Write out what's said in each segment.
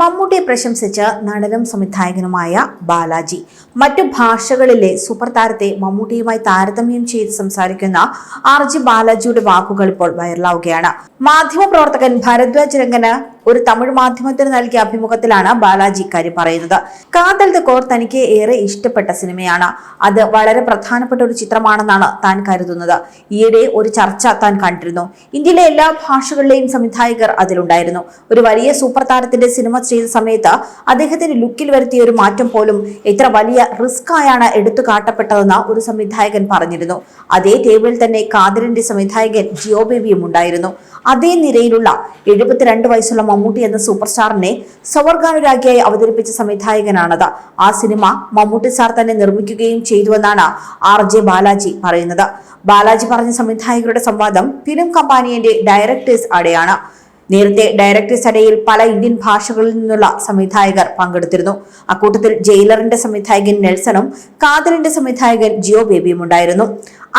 മമ്മൂട്ടിയെ പ്രശംസിച്ച് നടനും സംവിധായകനുമായ ബാലാജി. മറ്റു ഭാഷകളിലെ സൂപ്പർ താരത്തെ മമ്മൂട്ടിയുമായി താരതമ്യം ചെയ്ത് സംസാരിക്കുന്ന ആർ ജി ബാലാജിയുടെ വാക്കുകൾ ഇപ്പോൾ വൈറലാവുകയാണ്. മാധ്യമപ്രവർത്തകൻ ഭരദ്വാജ് രംഗന് ഒരു തമിഴ് മാധ്യമത്തിന് നൽകിയ അഭിമുഖത്തിലാണ് ബാലാജി ഇക്കാര്യം പറയുന്നത്. കാതൽ ദ കോർ തനിക്ക് ഏറെ ഇഷ്ടപ്പെട്ട സിനിമയാണ്. അത് വളരെ പ്രധാനപ്പെട്ട ഒരു ചിത്രമാണെന്നാണ് താൻ കരുതുന്നത്. ഈയിടെ ഒരു ചർച്ച താൻ കണ്ടിരുന്നു. ഇന്ത്യയിലെ എല്ലാ ഭാഷകളിലെയും സംവിധായകർ അതിലുണ്ടായിരുന്നു. ഒരു വലിയ സൂപ്പർ താരത്തിന്റെ സിനിമ ചെയ്ത സമയത്ത് അദ്ദേഹത്തിന്റെ ലുക്കിൽ വരുത്തിയ ഒരു മാറ്റം പോലും എത്ര വലിയ റിസ്ക് ആയാണ് എടുത്തു കാട്ടപ്പെട്ടതെന്ന് ഒരു സംവിധായകൻ പറഞ്ഞിരുന്നു. അതേ ടേബിളിൽ തന്നെ കാതലിന്റെ സംവിധായകൻ ജിയോ ബേബിയും ഉണ്ടായിരുന്നു. അതേ നിരയിലുള്ള എഴുപത്തിരണ്ട് വയസ്സുള്ള മമ്മൂട്ടി എന്ന സൂപ്പർ സ്റ്റാറിനെ സവർഗാനുരാഗിയായി അവതരിപ്പിച്ച സംവിധായകനാണത്. ആ സിനിമ മമ്മൂട്ടി സാർ തന്നെ നിർമ്മിക്കുകയും ചെയ്തുവെന്നാണ് ആർ ജെ ബാലാജി പറയുന്നത്. ബാലാജി പറഞ്ഞ സംവിധായകരുടെ സംവാദം ഫിലിം കമ്പാനിയന്റെ ഡയറക്ടേഴ്സ് അടയാണ്. നേരത്തെ ഡയറക്ടേഴ്സ് അടയിൽ പല ഇന്ത്യൻ ഭാഷകളിൽ നിന്നുള്ള സംവിധായകർ പങ്കെടുത്തിരുന്നു. അക്കൂട്ടത്തിൽ ജയിലറിന്റെ സംവിധായകൻ നെൽസണും കാതലിന്റെ സംവിധായകൻ ജിയോ ബേബിയും ഉണ്ടായിരുന്നു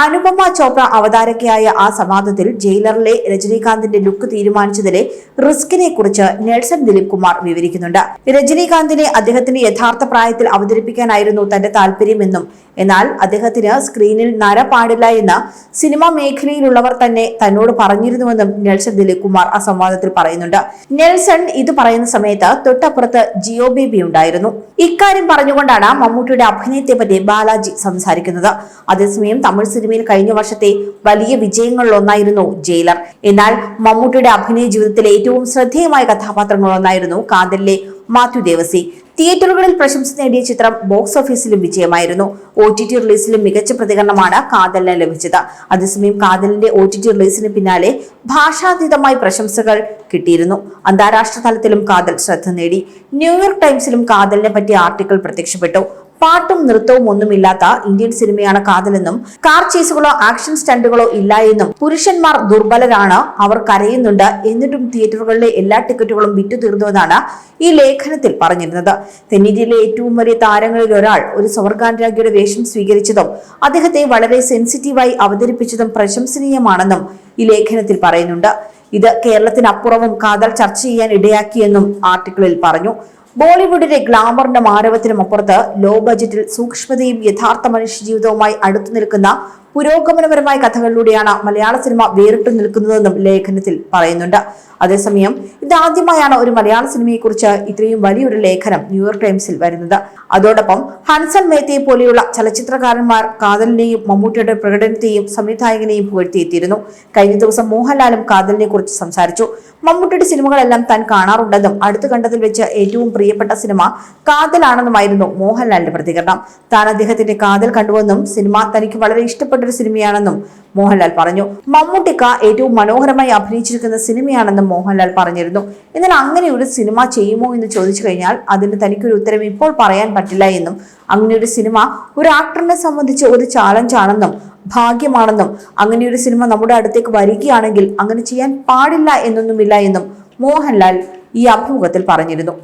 അനുപമ ചോപ്ര അവതാരകയായ ആ സംവാദത്തിൽ ജയിലറിലെ രജനീകാന്തിന്റെ ലുക്ക് തീരുമാനിച്ചതിലെ റിസ്കിനെ കുറിച്ച് നെൽസൺ ദിലീപ് കുമാർ വിവരിക്കുന്നുണ്ട്. രജനീകാന്തിനെ അദ്ദേഹത്തിന്റെ യഥാർത്ഥ പ്രായത്തിൽ അവതരിപ്പിക്കാനായിരുന്നു തന്റെ താല്പര്യമെന്നും എന്നാൽ അദ്ദേഹത്തിന് സ്ക്രീനിൽ നര പാടില്ല എന്ന് സിനിമാ മേഖലയിലുള്ളവർ തന്നെ തന്നോട് പറഞ്ഞിരുന്നുവെന്നും നെൽസൺ ദിലീപ് കുമാർ ആ സംവാദത്തിൽ പറയുന്നുണ്ട്. നെൽസൺ ഇത് പറയുന്ന സമയത്ത് തൊട്ടപ്പുറത്ത് ജിയോ ബേബി ഉണ്ടായിരുന്നു. ഇക്കാര്യം പറഞ്ഞുകൊണ്ടാണ് മമ്മൂട്ടിയുടെ അഭിനയത്തെ പറ്റി ബാലാജി സംസാരിക്കുന്നത്. അതേസമയം തമിഴ് സിനിമയിൽ കഴിഞ്ഞ വർഷത്തെ വലിയ വിജയങ്ങളിലൊന്നായിരുന്നു ജയിലർ. എന്നാൽ മമ്മൂട്ടിയുടെ അഭിനയ ജീവിതത്തിലെ ഏറ്റവും ശ്രദ്ധേയമായ കഥാപാത്രങ്ങളൊന്നായിരുന്നു കാതലിലെ മാത്യു ദേവസി. തിയേറ്ററുകളിൽ പ്രശംസ നേടിയ ചിത്രം ബോക്സ് ഓഫീസിലും വിജയമായിരുന്നു. ഒ ടി ടി റിലീസിലും മികച്ച പ്രതികരണമാണ് കാതലിന് ലഭിച്ചത്. അതേസമയം കാതലിന്റെ ഒ ടി ടി റിലീസിന് പിന്നാലെ ഭാഷാതീതമായി പ്രശംസകൾ കിട്ടിയിരുന്നു. അന്താരാഷ്ട്ര തലത്തിലും കാതൽ ശ്രദ്ധ നേടി. ന്യൂയോർക്ക് ടൈംസിലും കാതലിനെ പറ്റിയ ആർട്ടിക്കിൾ പ്രത്യക്ഷപ്പെട്ടു. പാട്ടും നൃത്തവും ഒന്നുമില്ലാത്ത ഇന്ത്യൻ സിനിമയാണ് കാതലെന്നും കാർ ചേസുകളോ ആക്ഷൻ സ്റ്റണ്ടുകളോ ഇല്ല എന്നും പുരുഷന്മാർ ദുർബലരാണ് അവർ കരയുന്നുണ്ട് എന്നിട്ടും തിയേറ്ററുകളിലെ എല്ലാ ടിക്കറ്റുകളും വിറ്റു തീർന്നുവെന്നാണ് ഈ ലേഖനത്തിൽ പറഞ്ഞിരുന്നത്. തെന്നിന്ത്യയിലെ ഏറ്റവും വലിയ താരങ്ങളിൽ ഒരാൾ ഒരു സ്വർഗാനുരാഗിയുടെ വേഷം സ്വീകരിച്ചതും അദ്ദേഹത്തെ വളരെ സെൻസിറ്റീവായി അവതരിപ്പിച്ചതും പ്രശംസനീയമാണെന്നും ഈ ലേഖനത്തിൽ പറയുന്നുണ്ട്. ഇത് കേരളത്തിനപ്പുറവും കാതൽ ചർച്ച ചെയ്യാൻ ഇടയാക്കിയെന്നും ആർട്ടിക്കിളിൽ പറഞ്ഞു. ബോളിവുഡിലെ ഗ്ലാമറിന്റെ ആരവത്തിനും അപ്പുറത്ത് ലോ ബജറ്റിൽ സൂക്ഷ്മതയും യഥാർത്ഥ മനുഷ്യ ജീവിതവുമായി അടുത്തു നിൽക്കുന്ന പുരോഗമനപരമായ കഥകളിലൂടെയാണ് മലയാള സിനിമ വേറിട്ട് നിൽക്കുന്നതെന്നും ലേഖനത്തിൽ പറയുന്നുണ്ട്. അതേസമയം ഇതാദ്യമായാണ് ഒരു മലയാള സിനിമയെക്കുറിച്ച് ഇത്രയും വലിയൊരു ലേഖനം ന്യൂയോർക്ക് ടൈംസിൽ വരുന്നത്. അതോടൊപ്പം ഹൻസൻ മേത്തയെ പോലെയുള്ള ചലച്ചിത്രകാരന്മാർ കാതലിനെയും മമ്മൂട്ടിയുടെ പ്രകടനത്തെയും സംവിധായകനെയും പുകഴ്ത്തിയെത്തിയിരുന്നു. കഴിഞ്ഞ ദിവസം മോഹൻലാലും കാതലിനെ കുറിച്ച് സംസാരിച്ചു. മമ്മൂട്ടിയുടെ സിനിമകളെല്ലാം താൻ കാണാറുണ്ടെന്നും അടുത്തു കണ്ടതിൽ വെച്ച് ഏറ്റവും പ്രിയപ്പെട്ട സിനിമ കാതലാണെന്നുമായിരുന്നു മോഹൻലാലിന്റെ പ്രതികരണം. താൻ അദ്ദേഹത്തിന്റെ കാതൽ കണ്ടുവെന്നും സിനിമ തനിക്ക് വളരെ ഇഷ്ടപ്പെട്ട ഒരു സിനിമയാണെന്നും മോഹൻലാൽ പറഞ്ഞു. മമ്മൂട്ടിക്ക ഏറ്റവും മനോഹരമായി അഭിനയിച്ചിരിക്കുന്ന സിനിമയാണെന്നും മോഹൻലാൽ പറഞ്ഞിരുന്നു. എന്നാൽ അങ്ങനെ ഒരു സിനിമ ചെയ്യുമോ എന്ന് ചോദിച്ചു കഴിഞ്ഞാൽ അതിന് തനിക്കൊരു ഉത്തരം ഇപ്പോൾ പറയാൻ പറ്റില്ല എന്നും അങ്ങനെ ഒരു സിനിമ ഒരു ആക്ടറിനെ സംബന്ധിച്ച് ഒരു ചാലഞ്ച് ആണെന്നും ഭാഗ്യമാണെന്നും അങ്ങനെ ഒരു സിനിമ നമ്മുടെ അടുത്തേക്ക് വരികയാണെങ്കിൽ അങ്ങനെ ചെയ്യാൻ പാടില്ല എന്നൊന്നുമില്ല എന്നും മോഹൻലാൽ ഈ അഭിമുഖത്തിൽ പറഞ്ഞിരുന്നു.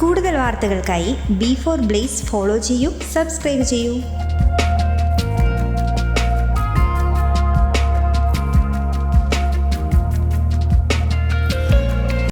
കൂടുതൽ വാർത്തകൾക്കായി ബി ഫോർ ബ്ലേസ് ഫോളോ ചെയ്യൂ സബ്സ്ക്രൈബ് ചെയ്യൂ.